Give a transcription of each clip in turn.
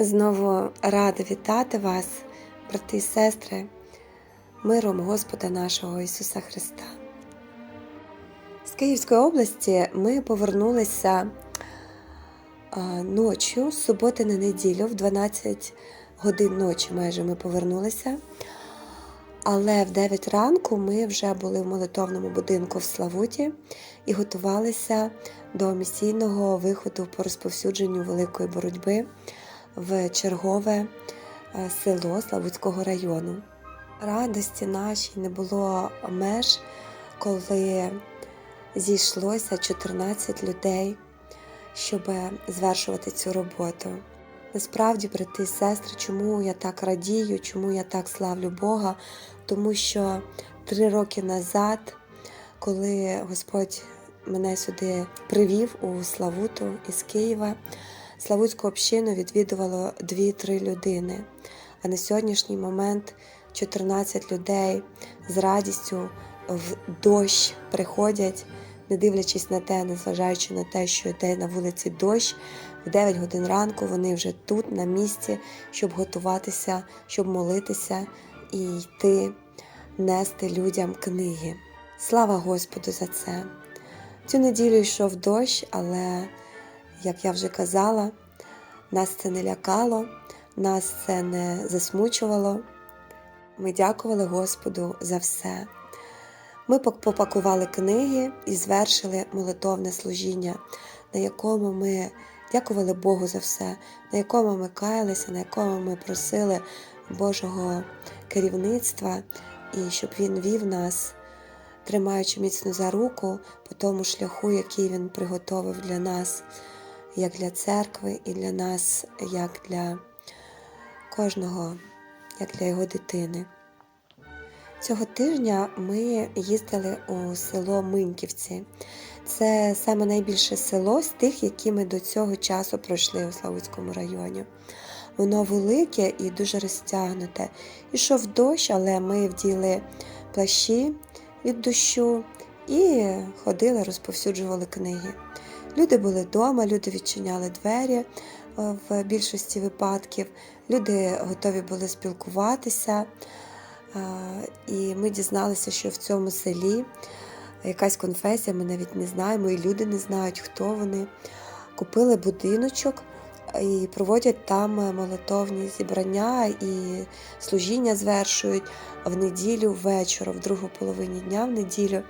Знову рада вітати вас, брати і сестри, миром Господа нашого Ісуса Христа. З Київської області ми повернулися ночі, з суботи на неділю, в 12 годин ночі майже ми повернулися. Але в 9 ранку ми вже були в молитовному будинку в Славуті і готувалися до місійного виходу по розповсюдженню великої боротьби в чергове е, село Славутського району. Радості нашій не було меж, коли зійшлося 14 людей, щоб звершувати цю роботу. Насправді, брати і сестри, чому я так радію, чому я так славлю Бога? Тому що три роки назад, коли Господь мене сюди привів у Славуту із Києва, Славутську общину відвідувало 2-3 людини. А на сьогоднішній момент 14 людей з радістю в дощ приходять, не дивлячись на те, незважаючи на те, що йде на вулиці дощ, в 9 годин ранку вони вже тут, на місці, щоб готуватися, щоб молитися і йти нести людям книги. Слава Господу за це! Цю неділю йшов дощ, але, як я вже казала, нас це не лякало, нас це не засмучувало. Ми дякували Господу за все. Ми попакували книги і звершили молитовне служіння, на якому ми дякували Богу за все, на якому ми каялися, на якому ми просили Божого керівництва і щоб Він вів нас, тримаючи міцно за руку по тому шляху, який він приготовив для нас, як для церкви, і для нас, як для кожного, як для його дитини. Цього тижня ми їздили у село Миньківці. Це саме найбільше село з тих, які ми до цього часу пройшли у Славутському районі. Воно велике і дуже розтягнуте. Ішов дощ, але ми вділи плащі від дощу і ходили, розповсюджували книги. Люди були вдома, люди відчиняли двері е, в більшості випадків, люди готові були спілкуватися. Е, І ми дізналися, що в цьому селі якась конфесія, ми навіть не знаємо, і люди не знають, хто вони. Купили будиночок і проводять там молитовні зібрання і служіння звершують в неділю вечора, в другу половині дня в неділю.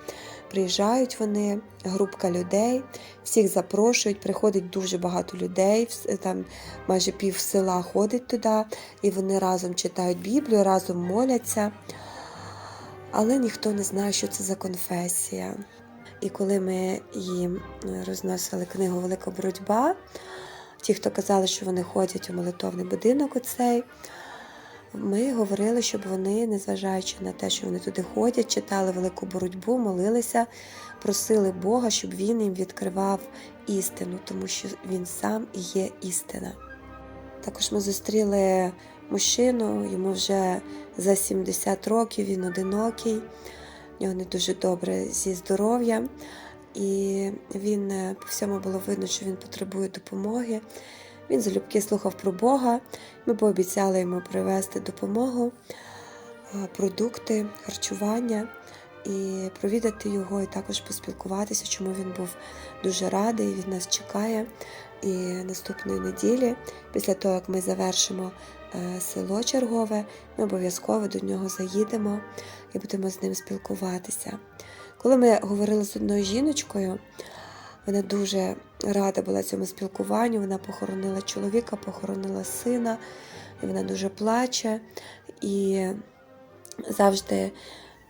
Приїжджають вони, групка людей, всіх запрошують, приходить дуже багато людей, там майже пів села ходить туди, і вони разом читають Біблію, разом моляться. Але ніхто не знає, що це за конфесія. І коли ми їм розносили книгу Велика боротьба, ті, хто казали, що вони ходять у молитовний будинок, оцей, ми говорили, щоб вони, незважаючи на те, що вони туди ходять, читали велику боротьбу, молилися, просили Бога, щоб він їм відкривав істину, тому що він сам є істина. Також ми зустріли мужчину, йому вже за 70 років, він одинокий, в нього не дуже добре зі здоров'ям. І він по всьому було видно, що він потребує допомоги. Він залюбки слухав про Бога. Ми пообіцяли йому привезти допомогу, продукти, харчування і провідати його, і також поспілкуватися, чому він був дуже радий. Він нас чекає. І наступної неділі, після того, як ми завершимо село чергове, ми обов'язково до нього заїдемо і будемо з ним спілкуватися. Коли ми говорили з одною жіночкою, вона дуже рада була цьому спілкуванню. Вона похоронила чоловіка, похоронила сина, і вона дуже плаче і завжди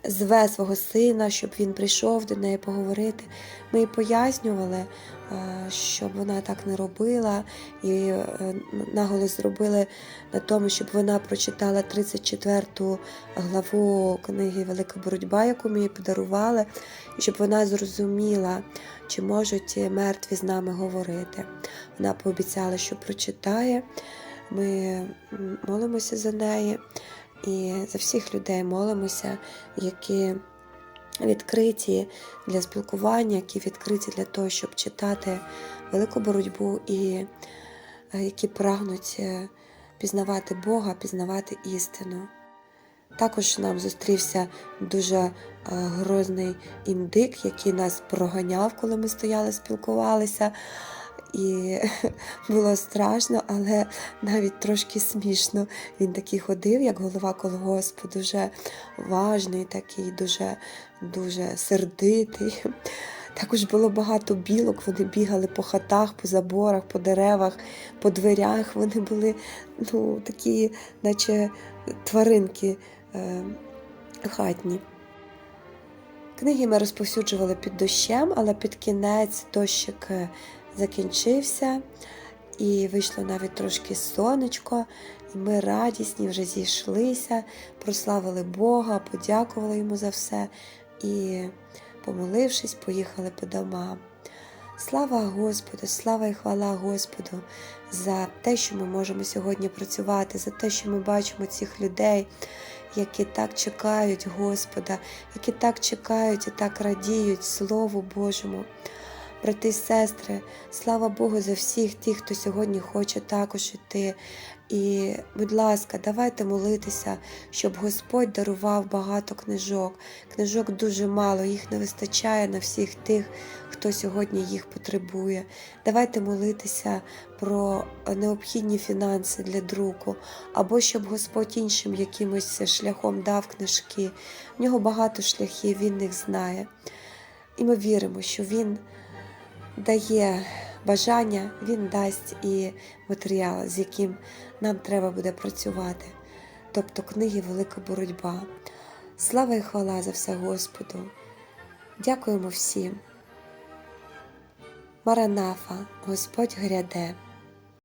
зве свого сина, щоб він прийшов до неї поговорити. Ми їй пояснювали, щоб вона так не робила, і наголос зробили на тому, щоб вона прочитала 34 главу книги Велика боротьба, яку ми їй подарували, і щоб вона зрозуміла, чи можуть мертві з нами говорити. Вона пообіцяла, що прочитає. Ми молимося за неї і за всіх людей молимося, які відкриті для спілкування, які відкриті для того, щоб читати велику боротьбу, і які прагнуть пізнавати Бога, пізнавати істину. Також нам зустрівся дуже е, грозний індик, який нас проганяв, коли ми стояли, спілкувалися. І було страшно, але навіть трошки смішно. Він такий ходив, як голова колгоспу, дуже важний, такий, дуже, дуже сердитий. Також було багато білок, вони бігали по хатах, по заборах, по деревах, по дверях. Вони були ну, такі, наче тваринки е, хатні. Книги ми розповсюджували під дощем, але під кінець дощик е, закінчився, і вийшло навіть трошки сонечко, і ми радісні вже зійшлися, прославили Бога, подякували йому за все і, помолившись, поїхали по домам. Слава Господу, слава і хвала Господу за те, що ми можемо сьогодні працювати, за те, що ми бачимо цих людей, які так чекають Господа, які так чекають і так радіють Слову Божому. Брати і сестри, слава Богу за всіх тих, хто сьогодні хоче також іти. І, будь ласка, давайте молитися, щоб Господь дарував багато книжок. Книжок дуже мало, їх не вистачає на всіх тих, хто сьогодні їх потребує. Давайте молитися про необхідні фінанси для друку, або щоб Господь іншим якимось шляхом дав книжки. В нього багато шляхів, він їх знає. І ми віримо, що Він дає бажання, він дасть і матеріал, з яким нам треба буде працювати. Тобто книги Велика боротьба. Слава і хвала за все Господу. Дякуємо всім. Маранафа, Господь гряде.